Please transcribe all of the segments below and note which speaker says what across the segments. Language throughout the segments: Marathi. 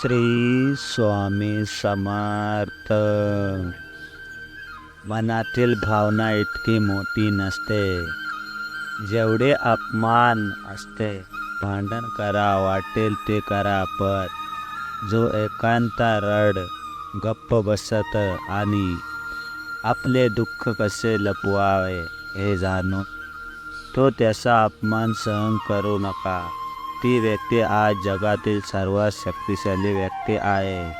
Speaker 1: श्री स्वामी समर्थ. मनातील भावना इतकी मोठी नसते. जेवढे अपमान असते भांडण करा वाटेल ते करा पण जो एकांत रड गप्प बसत आणि आपले दुःख कसे लपवावे हे जाणून तो त्याचा अपमान सहन करू नका. ती व्यक्ती आज जगातील सर्वात शक्तिशाली व्यक्ती आहे.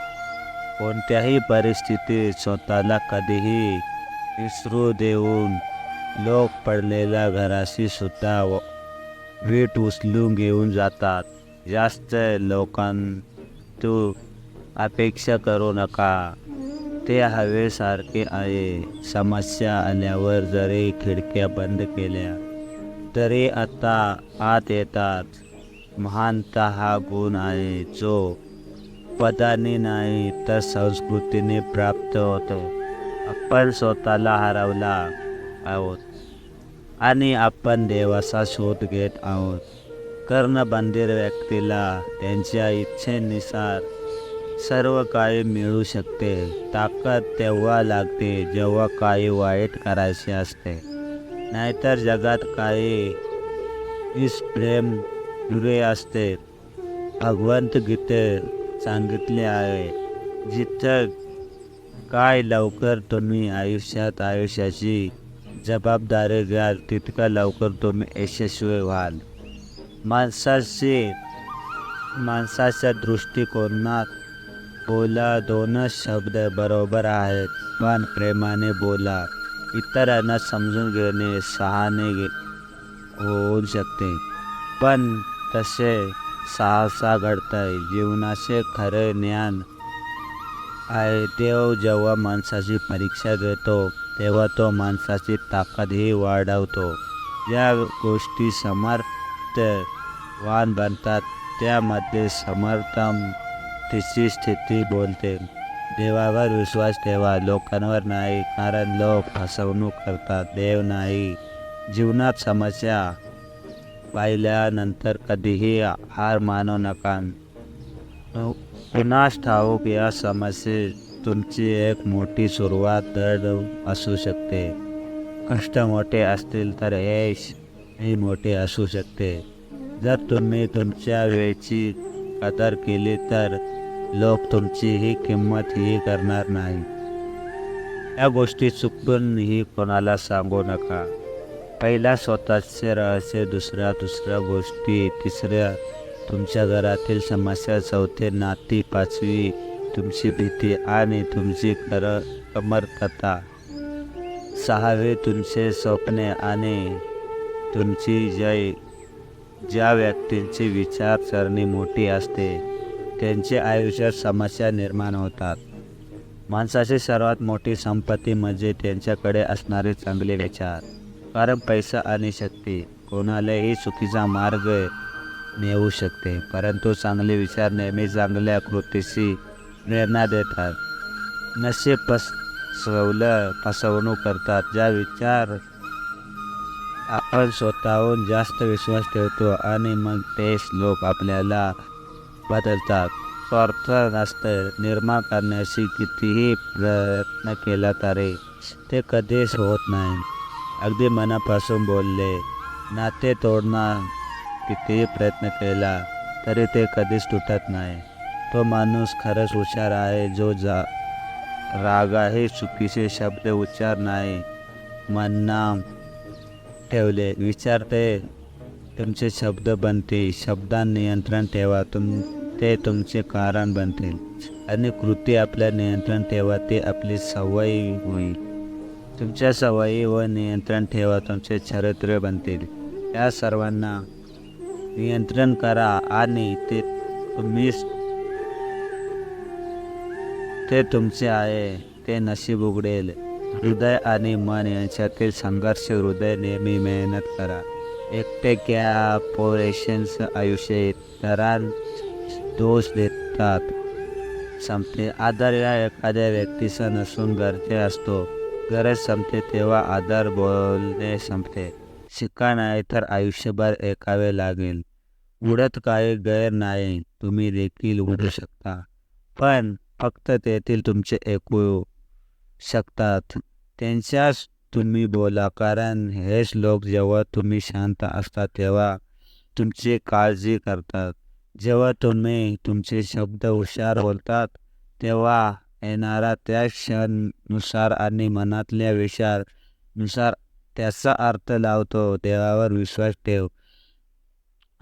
Speaker 1: कोणत्याही परिस्थितीत स्वतःला कधीही विसरू देऊन लोक पडलेल्या घराशी सुद्धा व- वीट उचलून घेऊन जातात. जास्त लोकांतू अपेक्षा करू नका. ते हवेसारखे आहे. समस्या आल्यावर जरी खिडक्या बंद केल्या तरी आता आत येतात. महानता हा गुण आहे जो पदाने नाही तर संस्कृतीने प्राप्त होतो. आपण स्वतःला हरवला आहोत आणि आपण देवाचा शोध घेत आहोत. कर्णबंधीर व्यक्तीला त्यांच्या इच्छेनुसार सर्व काही मिळू शकते. ताकद तेव्हा लागते जेव्हा काही वाईट करायचे असते. नाहीतर जगात काही इस प्रेम दुरे असते. भगवंत गीते सांगितले आहे. जिथं काय लवकर तुम्ही आयुष्यात आयुष्याची जबाबदारी घ्याल तितका लवकर तुम्ही यशस्वी व्हाल. माणसाशी माणसाच्या दृष्टिकोनात बोला दोनच शब्द बरोबर आहेत. पण प्रेमाने बोला. इतरांना समजून घेणे सहाने घे होऊ शकते. पण तसे साहसा घडतंय. जीवनाचे खरे ज्ञान आहे. देव जेव्हा माणसाची परीक्षा घेतो तेव्हा तो माणसाची ताकदही वाढवतो. ज्या गोष्टी समर्थ वान बनतात त्यामध्ये समर्थम तिची स्थिती बोलते. देवावर विश्वास ठेवा. लोकांवर नाही कारण लोक फसवणूक करतात. देव नाही. जीवनात समस्या पाहिल्यानंतर कधीही हार मानू नका. पुन्हा ठाऊक या समस्येत तुमची एक मोठी सुरुवात दर असू शकते. कष्ट मोठे असतील तर यश ही मोठे असू शकते. जर तुम्ही तुमच्या वेळची कदर केली तर लोक तुमची ही किंमत ही करणार नाही. या गोष्टी चुकून ही कोणाला सांगू नका. पहिला स्वतःचे रहस्य दुसऱ्या दुसऱ्या गोष्टी तिसऱ्या तुमच्या घरातील समस्या चौथे नाती पाचवी तुमची भीती आणि तुमची कर समर्थता सहावे तुमचे स्वप्ने आणि तुमची जय ज्या व्यक्तींची विचारसरणी मोठी असते त्यांचे आयुष्यात समस्या निर्माण होतात. माणसाची सर्वात मोठी संपत्ती म्हणजे त्यांच्याकडे असणारे चांगले विचार. कारण पैसा आणि शक्ती. कोणालाही चुकीचा मार्ग नेऊ शकते परंतु चांगले विचार नेहमी चांगल्या कृतीशी प्रेरणा देतात. नशीब फसवलं फसवणूक करतात. ज्या विचार आपण स्वतःहून जास्त विश्वास ठेवतो आणि मग तेच लोक आपल्याला बदलतात. स्वार्थ नसतं निर्माण करण्याशी कितीही प्रयत्न केला तरी ते कधीच होत नाही. अगदी मनापासून बोलले नाते तोडणार कितीही प्रयत्न केला तरी ते कधीच तुटत नाही. तो माणूस खरंच हुशार आहे जो जा रागाही चुकीचे शब्द उच्चार नाही. मन्ना ठेवले विचारते तुमचे शब्द बनतील. शब्दां नियंत्रण ठेवा तुम ते तुमचे कारण बनतील. आणि कृती आपल्या नियंत्रण ठेवा ते आपली सवयी होईल. तुमच्या सवयी व नियंत्रण ठेवा तुमचे चरित्र बनतील. या सर्वांना नियंत्रण करा आणि ते तुम्ही ते तुमचे आहे ते नशीब उघडेल. हृदय आणि मन यांच्यातील संघर्ष हृदय नेहमी मेहनत करा. एकटे क्या पोरेशन्स आयुष्य इतरां दोष देतात. संपते. आदर या एखाद्या व्यक्तीचा नसून गरजे असतो. गरज संपते तेव्हा आदर बोलणे संपते. शिका नाही तर आयुष्यभर ऐकावे लागेल. उडत काही गैर नाही तुम्ही देखील उडू शकता. पण फक्त तेथील तुमचे ऐकू शकतात. त्यांच्याच तुम्ही बोला कारण हेच लोक जेव्हा तुम्ही शांत असता तेव्हा तुमची काळजी करतात. जेव्हा तुम्ही तुमचे शब्द हुशार बोलतात तेव्हा येणारा त्या क्षणनुसार आणि मनातल्या विचारनुसार त्याचा अर्थ लावतो. देवावर विश्वास ठेव.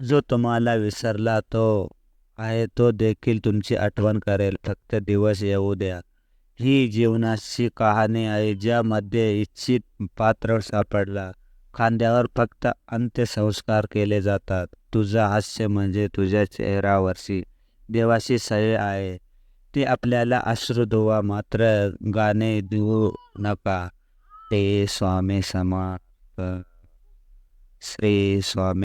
Speaker 1: जो तुम्हाला विसरला तो आहे तो देखील तुमची आठवण करेल. फक्त दिवस येऊ द्या. ही जीवनाची कहाणी आहे ज्यामध्ये इच्छित पात्र सापडला. खांद्यावर फक्त अंत्यसंस्कार केले जातात. तुझा हास्य म्हणजे तुझ्या चेहऱ्यावरची देवाची सय आहे. ते आपल्याला अश्रू धुवा मात्र गाणे देऊ नका. ते स्वामी समर्थ. श्री स्वामी